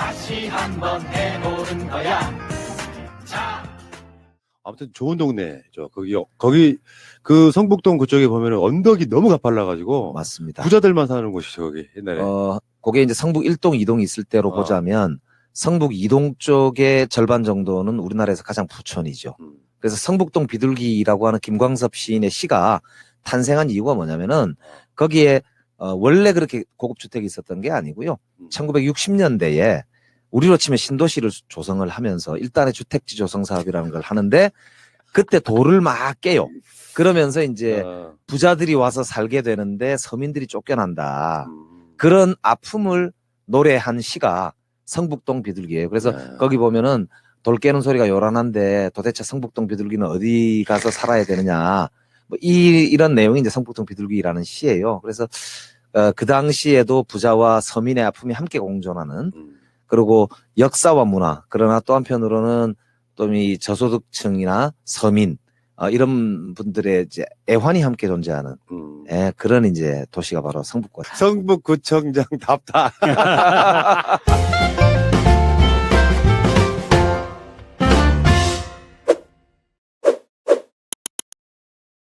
같이 한번 해보는 거야. 자. 아무튼 좋은 동네죠. 거기 거기 그 성북동 그쪽에 보면은 언덕이 너무 가팔라가지고 맞습니다. 부자들만 사는 곳이죠 거기 옛날에. 어, 그게 이제 성북 1동, 2동이 있을 때로 어. 보자면 성북 2동 쪽의 절반 정도는 우리나라에서 가장 부촌이죠. 음. 그래서 성북동 비둘기라고 하는 김광섭 시인의 시가 탄생한 이유가 뭐냐면은 거기에 어, 원래 그렇게 고급 주택이 있었던 게 아니고요. 음. 1960년대에 우리로 치면 신도시를 조성을 하면서 일단의 주택지 조성 사업이라는 걸 하는데 그때 돌을 막 깨요. 그러면서 이제 어, 부자들이 와서 살게 되는데 서민들이 쫓겨난다. 음. 그런 아픔을 노래한 시가 성북동 비둘기예요. 그래서 네. 거기 보면은 돌 깨는 소리가 요란한데 도대체 성북동 비둘기는 어디 가서 살아야 되느냐. 뭐 이, 이런 내용이 이제 성북동 비둘기라는 시예요. 그래서 어, 그 당시에도 부자와 서민의 아픔이 함께 공존하는 음. 그리고 역사와 문화 그러나 또 한편으로는 또 이 저소득층이나 서민 어, 이런 분들의 이제 애환이 함께 존재하는 음. 예, 그런 이제 도시가 바로 성북권. 성북구청장 답다.